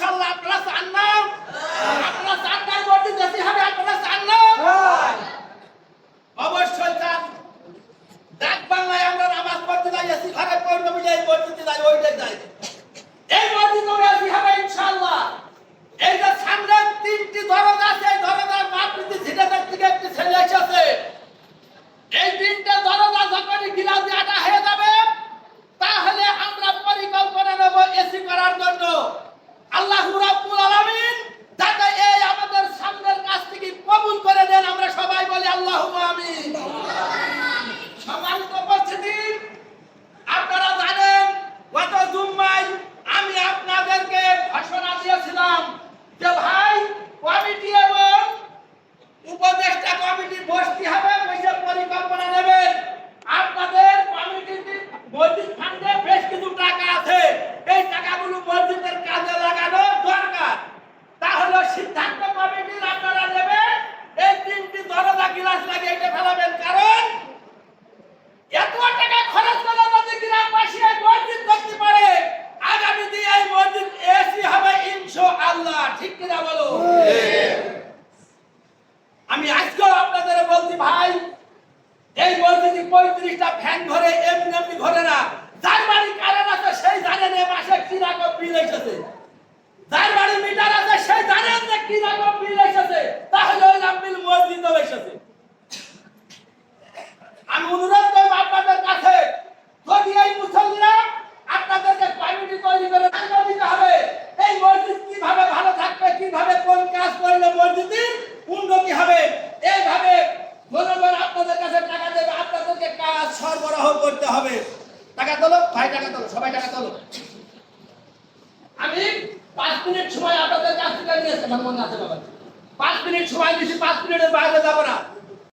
ইনশাআল্লাহ আপনারা চান না? আপনারা চান না যদি দেশি হবে আপনারা চান না? হ্যাঁ। অবশ্যই চান। ডাক বাংলায় আমরা নামাজ পড়তে যাই এসি ঘরে পড়তে যাই পড়তে যাই ওইটাই যাই। এই মসজিদ হবে ইনশাআল্লাহ। Allahu পঁয়ত্রিশটা ফ্যান ঘরে এমনি এমনি ঘরে না। যার বাড়ি কারেন্ট আছে, সেই জানে মাসে কি কপি বিল যার করতে হবে। টাকা তোলো, ভাই টাকা তোলো, সবাই টাকা তোলো। আমি পাঁচ মিনিট সময় আপনাদের কাছ থেকে নিয়েছি মনে আছে বাবা। পাঁচ মিনিট সময় দিয়েছি পাঁচ মিনিটের বাইরে যাব না।